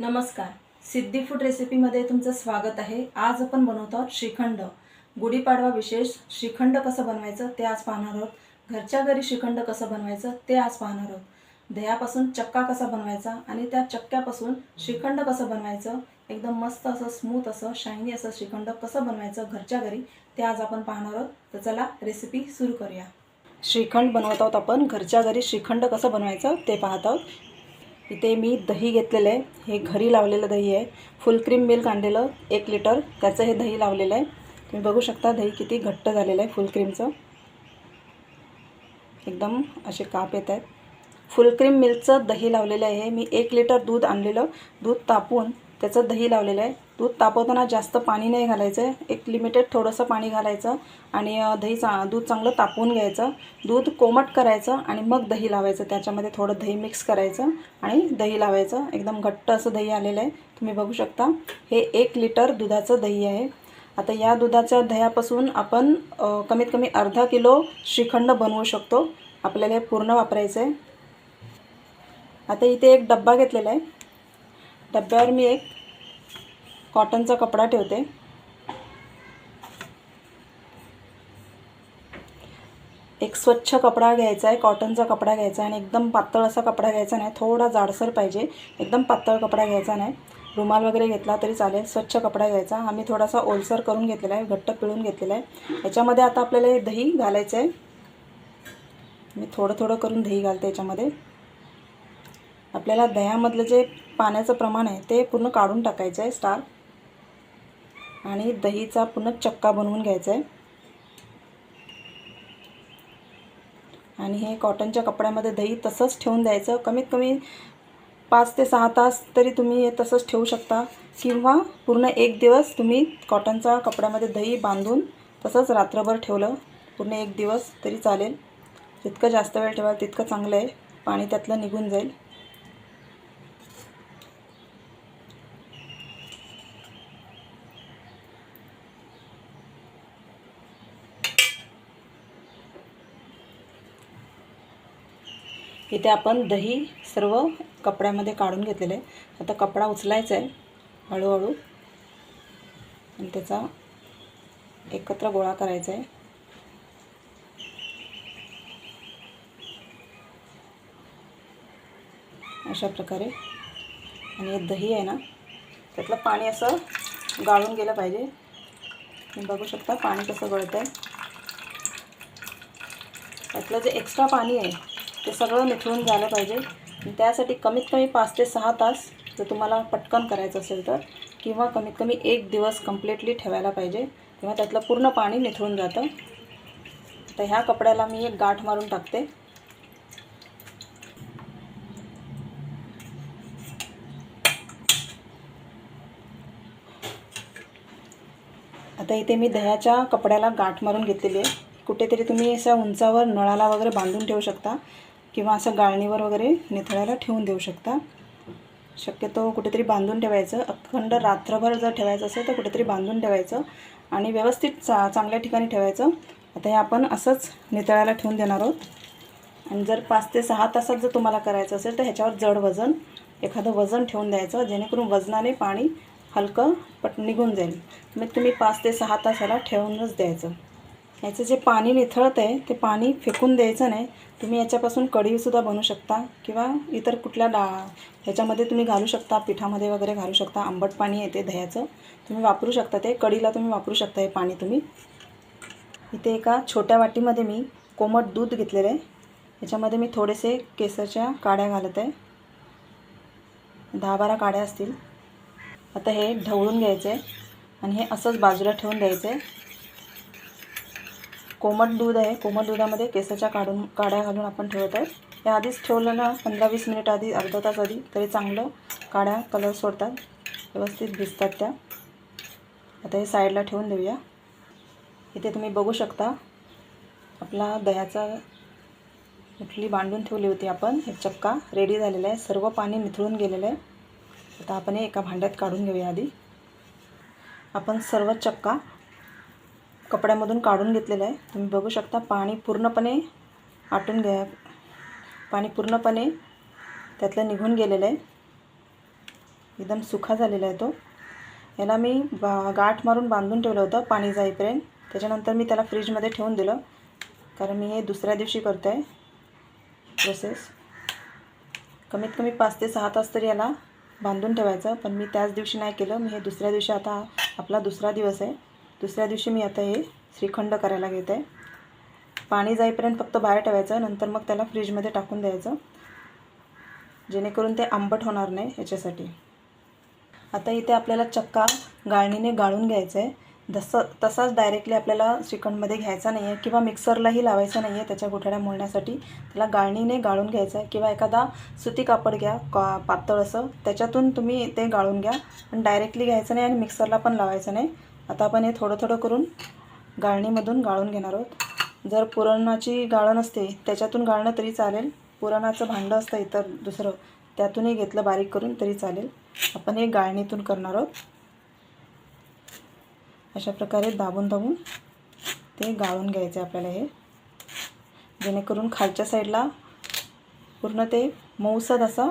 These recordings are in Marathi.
नमस्कार. सिद्धी फूड रेसिपीमध्ये तुमचं स्वागत आहे. आज आपण बनवत आहोत श्रीखंड. गुढीपाडवा विशेष श्रीखंड कसं बनवायचं ते आज पाहणार आहोत. घरच्या घरी श्रीखंड कसं बनवायचं ते आज पाहणार आहोत. दह्यापासून चक्का कसा बनवायचा आणि त्या चक्क्यापासून श्रीखंड कसं बनवायचं एकदम मस्त असं स्मूथ असं शायनी असं श्रीखंड कसं बनवायचं घरच्या घरी ते आज आपण पाहणार आहोत. तर चला रेसिपी सुरू करूया. श्रीखंड बनवत आहोत आपण. घरच्या घरी श्रीखंड कसं बनवायचं ते पाहत आहोत. इथे मी दही घेतलेलं आहे. हे घरी लावलेलं दही आहे. फुल क्रीम मिल्क आणलेलं एक लिटर. त्याचं हे दही लावलेलं आहे. तुम्ही बघू शकता दही किती घट्ट झालेलं आहे फुल क्रीमचं. एकदम असे काप येत आहेत. फुल क्रीम मिल्कचं दही लावलेलं आहे. मी एक लिटर दूध आणलेलं. दूध तापून त्याचं दही लावलेलं आहे. दूध तापवताना जास्त पाणी नाही घालायचं. आहे एक लिमिटेड थोडंसं पाणी घालायचं आणि दही चा दूध चांगलं तापवून घ्यायचं. दूध कोमट करायचं आणि मग दही लावायचं. त्याच्यामध्ये थोडं दही मिक्स करायचं आणि दही लावायचं. एकदम घट्ट असं दही आलेलं आहे. तुम्ही बघू शकता. हे एक लिटर दुधाचं दही आहे. आता या दुधाच्या दह्यापासून आपण कमीत कमी अर्धा किलो श्रीखंड बनवू शकतो. आपल्याला हे पूर्ण वापरायचं आहे. आता इथे एक डब्बा घेतलेला आहे. डब्यावर मी एक कॉटनचा कपडा ठेवते. एक स्वच्छ कपडा घ्यायचा आहे कॉटनचा कपडा घ्यायचा आहे आणि एकदम पातळ असा कपडा घ्यायचा नाही थोडा जाडसर पाहिजे एकदम पातळ कपडा घ्यायचा नाही. रुमाल वगैरे घेतला तरी चालेल स्वच्छ कपडा घ्यायचा. आम्ही थोडासा ओलसर करून घेतलेला आहे घट्ट पिळून घेतलेला आहे. याच्यामध्ये आता आपल्याला हे दही घालायचं आहे. मी थोडं थोडं करून दही घालते याच्यामध्ये. आपल्याला दह्यामधलं जे पाण्याचं प्रमाण आहे ते पूर्ण काढून टाकायचं आहे स्टार. आणि दहीचा पुन्हा चक्का बनवून घ्यायचा आहे. आणि हे कॉटनच्या कपड्यामध्ये दही तसंच ठेवून द्यायचं. कमीत कमी पाच ते सहा तास तरी तुम्ही हे तसंच ठेवू शकता. किंवा पूर्ण एक दिवस तुम्ही कॉटनच्या कपड्यामध्ये दही बांधून तसंच रात्रभर ठेवलं. पूर्ण एक दिवस तरी चालेल. जितकं जास्त वेळ ठेवाल तितकं चांगलं आहे. पाणी त्यातलं निघून जाईल. इथे आपण दही सर्व कपड्यामध्ये काढून घेतलेलं आहे आता कपडा उचलायचा आहे हळूहळू. आणि त्याचा एकत्र गोळा करायचा आहे. अशा प्रकारे. आणि दही आहे ना त्यातलं पाणी असं गाळून गेलं पाहिजे. तुम्ही बघू शकता पाणी कसं गळतं आहे त्यातलं जे एक्स्ट्रा पाणी आहे ते सगळं निथळून झालं पाहिजे. त्यासाठी कमीत कमी पाच ते सहा तास जर तुम्हाला पटकन करायचं असेल तर किंवा कमीत कमी एक दिवस कम्प्लिटली ठेवायला पाहिजे. तेव्हा त्यातलं पूर्ण पाणी निथळून जातं. तर ह्या कपड्याला मी एक गाठ मारून टाकते. आता इथे मी दह्याच्या कपड्याला गाठ मारून घेतलेली आहे. कुठेतरी तुम्ही अशा उंचावर नळाला वगैरे बांधून ठेवू शकता. किंवा असं गाळणीवर वगैरे निथळायला ठेवून देऊ शकता. शक्यतो कुठेतरी बांधून ठेवायचं. अखंड रात्रभर जर ठेवायचं असेल तर कुठेतरी बांधून ठेवायचं आणि व्यवस्थित चा चांगल्या ठिकाणी ठेवायचं. आता हे आपण असंच नितळायला ठेवून देणार आहोत. आणि जर पाच ते सहा तासात जर तुम्हाला करायचं असेल तर ह्याच्यावर जड वजन एखादं वजन ठेवून द्यायचं जेणेकरून वजनाने पाणी हलकं पट निघून जाईल. मग तुम्ही पाच ते सहा तासाला ठेवूनच द्यायचं. याचं जे पाणी निथळत आहे ते पाणी फेकून द्यायचं नाही तुम्ही याच्यापासून कढीसुद्धा बनवू शकता किंवा इतर कुठल्या डा ह्याच्यामध्ये तुम्ही घालू शकता पिठामध्ये वगैरे घालू शकता आंबट पाणी येते दह्याचं तुम्ही वापरू शकता ते कढीला तुम्ही वापरू शकता हे पाणी तुम्ही. इथे एका छोट्या वाटीमध्ये मी कोमट दूध घेतलेलं आहे. याच्यामध्ये मी थोडेसे केसरच्या काड्या घालत आहे. दहा बारा काड्या असतील. आता हे ढवळून घ्यायचं आहे आणि हे असंच बाजूला ठेवून द्यायचं आहे कोमट दूध आहे. कोमट दुधामध्ये केसाच्या काढून काड्या घालून आपण ठेवत आहे हे आधीच ठेवलं ना पंधरा वीस मिनिट आधी अर्धा तास आधी तरी चांगलं काड्या कलर सोडतात. व्यवस्थित भिजतात त्या. आता हे साईडला ठेवून देऊया. इथे तुम्ही बघू शकता आपला दह्याचा उठली बांधून ठेवली होती आपण. हे चक्का रेडी झालेला आहे. सर्व पाणी निथळून गेलेलं आहे. आता आपण हे एका भांड्यात काढून घेऊया आधी. आपण सर्व चक्का कपड्यामधून काढून घेतलेलं आहे. तुम्ही बघू शकता पाणी पूर्णपणे आटून घ्या. पाणी पूर्णपणे त्यातलं निघून गेलेलं आहे. एकदम सुखा झालेला आहे तो. याला मी बा गाठ मारून बांधून ठेवलं होतं पाणी जाईपर्यंत. त्याच्यानंतर मी त्याला फ्रीजमध्ये ठेवून दिलं. कारण मी हे दुसऱ्या दिवशी करतो आहे प्रोसेस कमीत कमी पाच ते सहा तास तरी याला बांधून ठेवायचं. पण मी त्याच दिवशी नाही केलं. मी हे दुसऱ्या दिवशी आता आपला दुसरा दिवस आहे. दुसऱ्या दिवशी मी आता हे श्रीखंड करायला घेत. आहे पाणी जाईपर्यंत फक्त बाहेर ठेवायचं नंतर मग त्याला फ्रीजमध्ये टाकून द्यायचं. जेणेकरून ते आंबट होणार नाही याच्यासाठी. आता इथे आपल्याला चक्का गाळणीने गाळून घ्यायचं आहे तसं तसाच डायरेक्टली आपल्याला श्रीखंडमध्ये घ्यायचा नाही आहे किंवा मिक्सरलाही लावायचं नाही आहे त्याच्या गुठळ्या मोडण्यासाठी. त्याला गाळणीने गाळून घ्यायचं आहे किंवा एखादा सुती कापड घ्या का पातळ असं त्याच्यातून तुम्ही ते गाळून घ्या. पण डायरेक्टली घ्यायचं नाही आणि मिक्सरला पण लावायचं नाही. आता आपण हे थोडं थोडं करून गाळणीमधून गाळून घेणार आहोत. जर पुरणाची गाळण असते त्याच्यातून गाळणं तरी चालेल. पुरणाचं भांडं असतं इतर दुसरं त्यातूनही घेतलं बारीक करून तरी चालेल. आपण हे गाळणीतून करणार आहोत. अशा प्रकारे दाबून दाबून ते गाळून घ्यायचे आपल्याला हे. जेणेकरून खालच्या साईडला पूर्ण ते मऊसद असा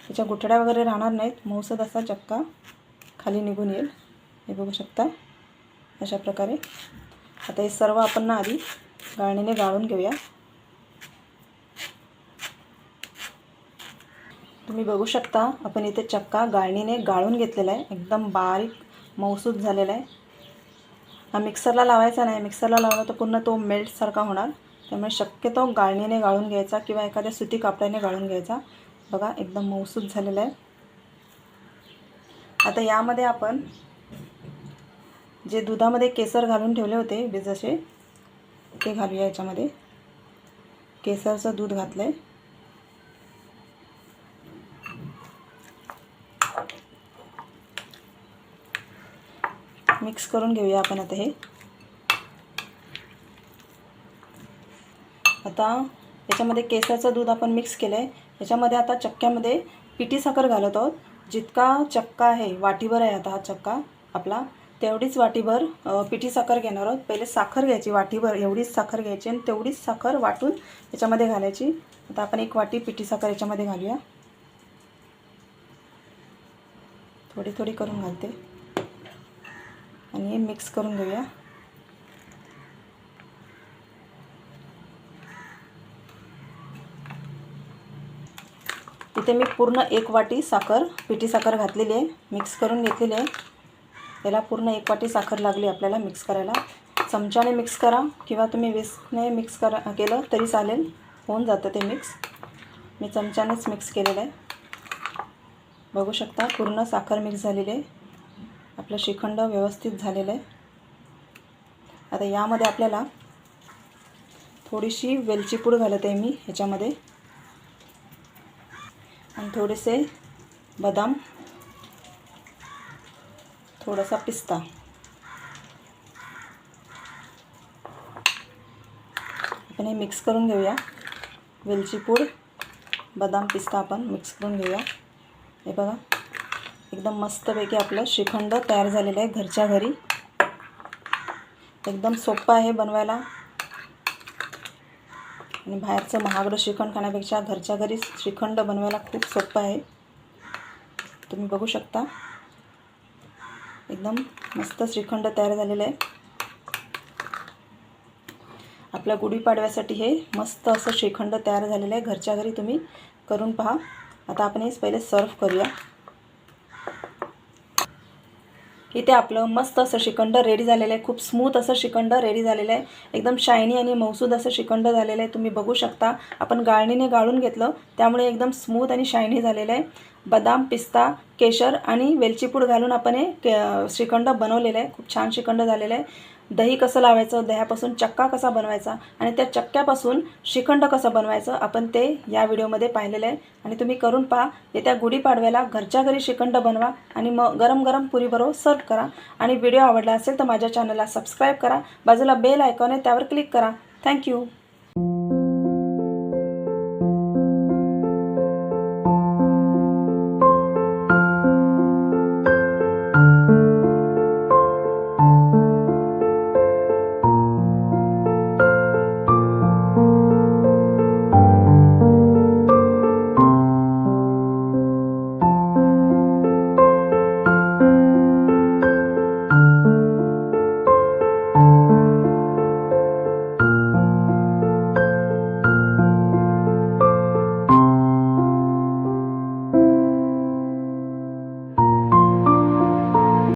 त्याच्या गुठड्या वगैरे राहणार नाहीत. मऊसद असा चक्का खाली निघून येईल. हे बघू शकता. अशा प्रकारे. आता हे सर्व आपण ना आधी गाळणीने गाळून घेऊया. तुम्ही बघू शकता आपण इथे चक्का गाळणीने गाळून घेतलेला आहे. एकदम बारीक मऊसूद झालेला आहे. हा मिक्सरला लावायचा नाही. मिक्सरला लावला तर पूर्ण तो मेल्टसारखा होणार. त्यामुळे शक्यतो गाळणीने गाळून घ्यायचा किंवा एखाद्या सुती कापडाने गाळून घ्यायचा. बघा एकदम मऊसूद झालेला आहे. आता यामध्ये आपण जे दुधामध्ये केसर घालून ठेवले होते जसे ते घालूया याच्यामध्ये. केसरचं दूध घातलं आहे मिक्स करून घेऊया आपण आता हे. आता याच्यामध्ये केसरचं दूध आपण मिक्स केलं आहे याच्यामध्ये आता चक्क्यामध्ये पिठी साखर घालत आहोत. जितका चक्का आहे वाटीभर आहे आता हा चक्का आपला. तेवढीच वाटीभर पिठी साखर घेणार आहोत. पहिले साखर घ्यायची वाटीभर एवढीच साखर घ्यायची आणि तेवढीच साखर वाटून याच्यामध्ये घालायची. आता आपण एक वाटी पिठी साखर याच्यामध्ये घालूया. थोडी थोडी करून घालते. आणि हे मिक्स करून घेऊया. इथे मी पूर्ण एक वाटी साखर पिठी साखर घातलेली आहे. मिक्स करून घेतलेली आहे. याला पूर्ण एक वाटी साखर लागली आपल्याला मिक्स करायला. चमच्याने मिक्स करा किंवा तुम्ही विस्कने मिक्स करा केलं तरी चालेल. होऊन जातं ते मिक्स मी चमच्यानेच मिक्स केलेलं आहे. बघू शकता पूर्ण साखर मिक्स झालेली आहे. आपलं श्रीखंड व्यवस्थित झालेलं आहे. आता यामध्ये आपल्याला थोडीशी वेलची पूड घालत आहे मी ह्याच्यामध्ये आणि थोडेसे बदाम थोडासा पिस्ता. आपण हे मिक्स करून घेऊया. वेलची पूड बदाम पिस्ता आपण मिक्स करून घेऊया. हे बघा एकदम मस्तपैकी आपलं श्रीखंड तयार झालेलं आहे घरच्या घरी. एकदम सोपं आहे बनवायला. आणि बाहेरचं महागडं श्रीखंड खाण्यापेक्षा घरच्या घरी श्रीखंड बनवायला खूप सोपं आहे. तुम्ही बघू शकता. एकदम मस्त श्रीखंड तयार झालेलं आहे. आपल्या गुढीपाडव्यासाठी हे मस्त असं श्रीखंड तयार झालेलं आहे. घरच्या घरी तुम्ही करून पहा. आता आपण हेच पहिले सर्व करूया. इथे आपलं मस्त असं श्रीखंड रेडी झालेलं आहे. खूप स्मूथ असं श्रीखंड रेडी झालेलं आहे. एकदम शायनी आणि मौसूद असं श्रीखंड झालेलं आहे. तुम्ही बघू शकता. आपण गाळणीने गाळून घेतलं. त्यामुळे एकदम स्मूथ आणि शायनी झालेलं आहे. बदाम पिस्ता केशर आणि वेलचीपूड घालून आपण हे के- श्रीखंड बनवलेलं आहे. खूप छान श्रीखंड झालेलं आहे. दही कसं लावायचं? दह्यापासून चक्का कसा बनवायचा? आणि त्या चक्क्यापासून श्रीखंड कसं बनवायचं? आपण ते या व्हिडिओमध्ये पाहिलेलं आहे. आणि तुम्ही करून पहा. येत्या गुढीपाडव्याला घरच्या घरी श्रीखंड बनवा आणि मग गरम गरम पुरीबरोबर सर्व करा. आणि व्हिडिओ आवडला असेल तर माझ्या चॅनलला सबस्क्राईब करा. बाजूला बेल आयकॉन आहे त्यावर क्लिक करा. थँक्यू.